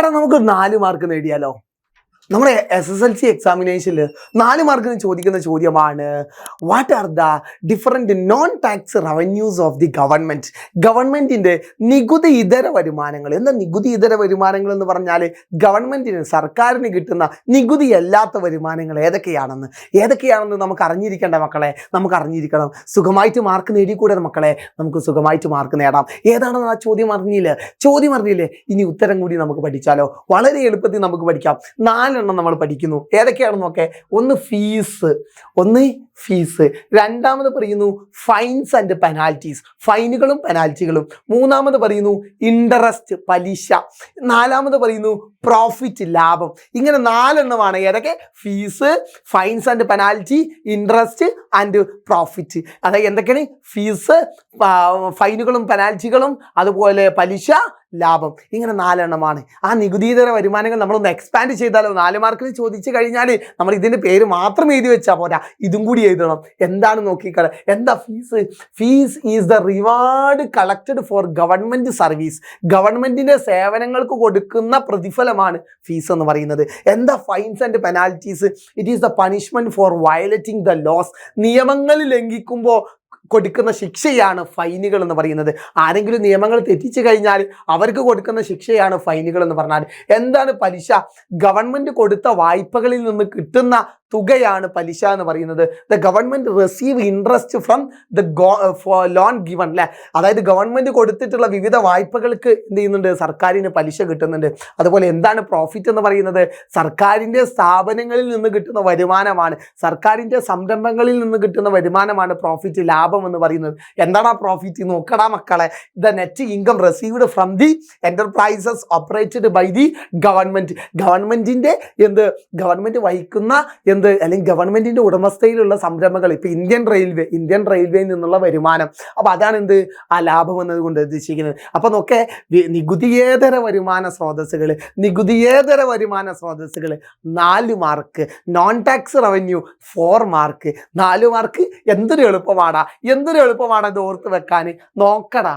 എടാ നമുക്ക് നാല് മാർക്ക് നേടിയാലോ? നമ്മുടെ എസ് എസ് എൽ സി എക്സാമിനേഷനിൽ നാല് മാർക്കിന് ചോദിക്കുന്ന ചോദ്യമാണ്. What are the different non tax revenues of the government ഗവൺമെന്റിന്റെ നികുതി ഇതര വരുമാനങ്ങൾ. എന്താ നികുതി ഇതര വരുമാനങ്ങൾ എന്ന് പറഞ്ഞാൽ ഗവൺമെന്റിന് സർക്കാരിന് കിട്ടുന്ന നികുതി അല്ലാത്ത വരുമാനങ്ങൾ ഏതൊക്കെയാണെന്ന്? ഏതൊക്കെയാണെന്ന് നമുക്ക് അറിഞ്ഞിരിക്കേണ്ട മക്കളെ? നമുക്ക് അറിഞ്ഞിരിക്കണം. സുഖമായിട്ട് മാർക്ക് നേടിക്കൂടെ മക്കളെ? നമുക്ക് സുഖമായിട്ട് മാർക്ക് നേടാം. ഏതാണെന്ന് ആ ചോദ്യം അറിഞ്ഞില്ല? ചോദ്യം അറിഞ്ഞില്ലേ? ഇനി ഉത്തരം കൂടി നമുക്ക് പഠിച്ചാലോ? വളരെ എളുപ്പത്തിൽ നമുക്ക് പഠിക്കാം. നാലെണ്ണം നമ്മൾ പഠിക്കുന്നു. ഏതൊക്കെയാണെന്നൊക്കെ? ഒന്ന് ഫീസ് ഒന്ന് ഫീസ് രണ്ടാമത് പറയുന്നു ഫൈൻസ് ആൻഡ് പെനാൽറ്റീസ് ഫൈനുകളും പെനാൽറ്റികളും മൂന്നാമത് പറയുന്നു ഇൻട്രസ്റ്റ് പലിശ. നാലാമത് പറയുന്നു പ്രോഫിറ്റ് ലാഭം. ഇങ്ങനെ നാലെണ്ണമാണ്. ഏതൊക്കെ? Fees fines and penalty interest and profit അതായത് എന്തൊക്കെയാണ്? ഫീസ് ഫൈനുകളും പെനാൽറ്റികളും അതുപോലെ പലിശ ലാഭം. ഇങ്ങനെ നാലെണ്ണമാണ്. ആ നികുതിതര വരുമാനങ്ങൾ നമ്മളൊന്ന് എക്സ്പാൻഡ് ചെയ്താലോ നാല് മാർക്കിന് ചോദിച്ചു കഴിഞ്ഞാൽ നമ്മൾ ഇതിന്റെ പേര് മാത്രം എഴുതി വെച്ചാൽ പോരാ. ഇതും കൂടി എഴുതണം എന്താണ് നോക്കിക്കള എന്താ fees fees is the reward collected for government service ഗവൺമെന്റിന്റെ സേവനങ്ങൾക്ക് കൊടുക്കുന്ന പ്രതിഫലമാണ് ഫീസ് എന്ന് പറയുന്നത്. എന്താ fines and penalties it is the punishment for violating the laws നിയമങ്ങൾ ലംഘിക്കുമ്പോൾ കൊടുക്കുന്ന ശിക്ഷയാണ് ഫൈനുകൾ എന്ന് പറയുന്നത്. ആരെങ്കിലും നിയമങ്ങൾ തെറ്റിച്ചു കഴിഞ്ഞാൽ അവർക്ക് കൊടുക്കുന്ന ശിക്ഷയാണ് ഫൈനുകൾ എന്ന് പറഞ്ഞാൽ. എന്താണ് പലിശ? ഗവൺമെന്റ് കൊടുത്ത വായ്പകളിൽ നിന്ന് കിട്ടുന്ന തുകയാണ് പലിശ എന്ന് പറയുന്നത്. The government receive interest from the loan given അല്ലേ അതായത് ഗവൺമെന്റ് കൊടുത്തിട്ടുള്ള വിവിധ വായ്പകൾക്ക് എന്ത് ചെയ്യുന്നുണ്ട്? സർക്കാരിന് പലിശ കിട്ടുന്നുണ്ട്. അതുപോലെ എന്താണ് പ്രോഫിറ്റ് എന്ന് പറയുന്നത്? സർക്കാരിന്റെ സ്ഥാപനങ്ങളിൽ നിന്ന് കിട്ടുന്ന വരുമാനമാണ്. സർക്കാരിന്റെ സംരംഭങ്ങളിൽ നിന്ന് കിട്ടുന്ന വരുമാനമാണ് പ്രോഫിറ്റ് ലാഭം എന്ന് പറയുന്നത്. എന്താണ് ആ പ്രോഫിറ്റ് നോക്കടാ മക്കളെ. The net income received from the enterprises operated by the government ഗവൺമെന്റിന്റെ എന്ത്? ഗവൺമെന്റ് വഹിക്കുന്ന എന്ത്? അല്ലെങ്കിൽ ഗവൺമെന്റിന്റെ ഉടമസ്ഥയിലുള്ള സംരംഭങ്ങൾ. ഇപ്പോൾ ഇന്ത്യൻ റെയിൽവേ ഇന്ത്യൻ റെയിൽവേയിൽ നിന്നുള്ള വരുമാനം. അപ്പോൾ അതാണ് എന്ത്? ആ ലാഭം എന്നതുകൊണ്ട് ഉദ്ദേശിക്കുന്നത്. അപ്പോൾ നോക്കെ നികുതിയേതര വരുമാന സ്രോതസ്സുകൾ നികുതിയേതര വരുമാന സ്രോതസ്സുകൾ നാല് mark. Non tax revenue four mark. നാല് മാർക്ക് എന്തൊരു എളുപ്പമാടാ. എന്തൊരു എളുപ്പമാണ് ഇത് ഓർത്ത് വെക്കാൻ? നോക്കടാ.